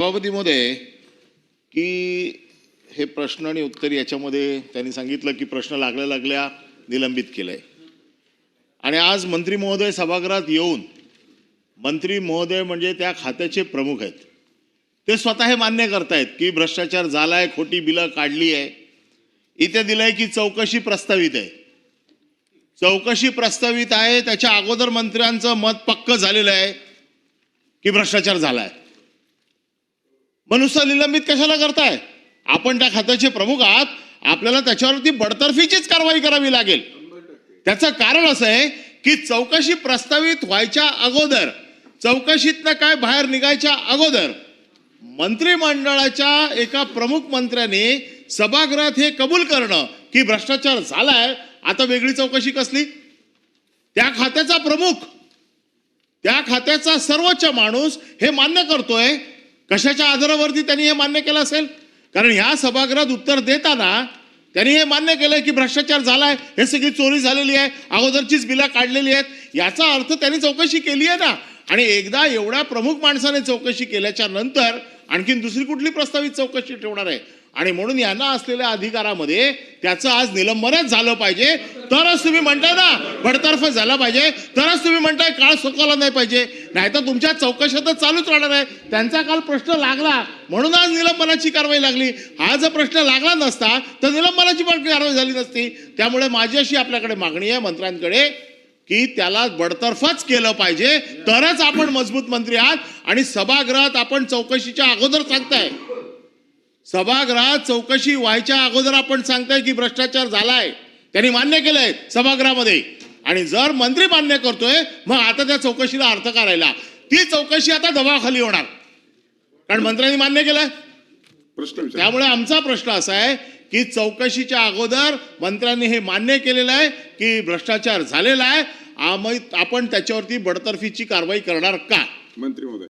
सभापतीमध्ये की हे प्रश्न आणि उत्तर याच्यामध्ये त्यांनी सांगितलं की प्रश्न लागल्या लागल्या निलंबित केलंय. आणि आज मंत्री महोदय सभागृहात येऊन मंत्री महोदय म्हणजे त्या खात्याचे प्रमुख आहेत. ते स्वतः हे मान्य करतायत की भ्रष्टाचार झालाय खोटी बिलं काढली आहे. इथे दिलंय की चौकशी प्रस्तावित आहे. चौकशी प्रस्तावित आहे त्याच्या अगोदर मंत्र्यांचं मत पक्क झालेलं आहे की भ्रष्टाचार झालाय. मनुष्य निलंबित कशाला करताय? आपण त्या खात्याचे प्रमुख आहात. आपल्याला त्याच्यावरती बडतर्फीचीच कारवाई करावी लागेल. त्याचं कारण असं आहे की चौकशी प्रस्तावित व्हायच्या अगोदर चौकशीतनं काय बाहेर निघायच्या अगोदर मंत्रिमंडळाच्या एका प्रमुख मंत्र्याने सभागृहात हे कबूल करणं की भ्रष्टाचार झालाय आता वेगळी चौकशी कसली? त्या खात्याचा प्रमुख त्या खात्याचा सर्वोच्च माणूस हे मान्य करतोय कशाच्या आधारावरती त्यांनी हे मान्य केलं असेल? कारण ह्या सभागृहात उत्तर देताना त्यांनी हे मान्य केलंय की भ्रष्टाचार झालाय हे सगळी चोरी झालेली आहे अगोदरचीच बिला काढलेली आहेत. याचा अर्थ त्यांनी चौकशी केली आहे ना. आणि एकदा एवढ्या प्रमुख माणसाने चौकशी केल्याच्यानंतर आणखीन दुसरी कुठली प्रस्तावित चौकशी ठेवणार आहे? आणि म्हणून यांना असलेल्या अधिकारामध्ये त्याचं आज निलंबनच झालं पाहिजे. तरच तुम्ही म्हणताय ना बडतर्फ झाला पाहिजे. तरच तुम्ही म्हणताय काळ सोकवला नाही पाहिजे. नाहीतर तुमच्या चौकशातच चालूच राहणार आहे. त्यांचा काल प्रश्न लागला. म्हणून आज निलंबनाची कारवाई लागली. हा जर प्रश्न लागला नसता तर निलंबनाची पण कारवाई झाली नसती. त्यामुळे माझी अशी आपल्याकडे मागणी आहे मंत्र्यांकडे की त्याला बडतर्फच केलं पाहिजे. तरच आपण मजबूत मंत्री आहात आणि सभागृहात आपण चौकशीच्या अगोदर सांगताय. सभागृहात चौकशी व्हायच्या अगोदर आपण सांगताय की भ्रष्टाचार झालाय. त्यांनी मान्य केलंय सभागृहामध्ये. आणि जर मंत्री मान्य करतोय मग आता त्या चौकशीला अर्थ करायला ती चौकशी आता दबावाखाली होणार. कारण मंत्र्यांनी मान्य केलंय. प्रश्न त्यामुळे आमचा प्रश्न असा आहे की चौकशीच्या अगोदर मंत्र्यांनी हे मान्य केलेलं आहे की भ्रष्टाचार झालेला आहे. आम्ही आपण त्याच्यावरती बडतर्फीची कारवाई करणार का? मंत्री महोदय.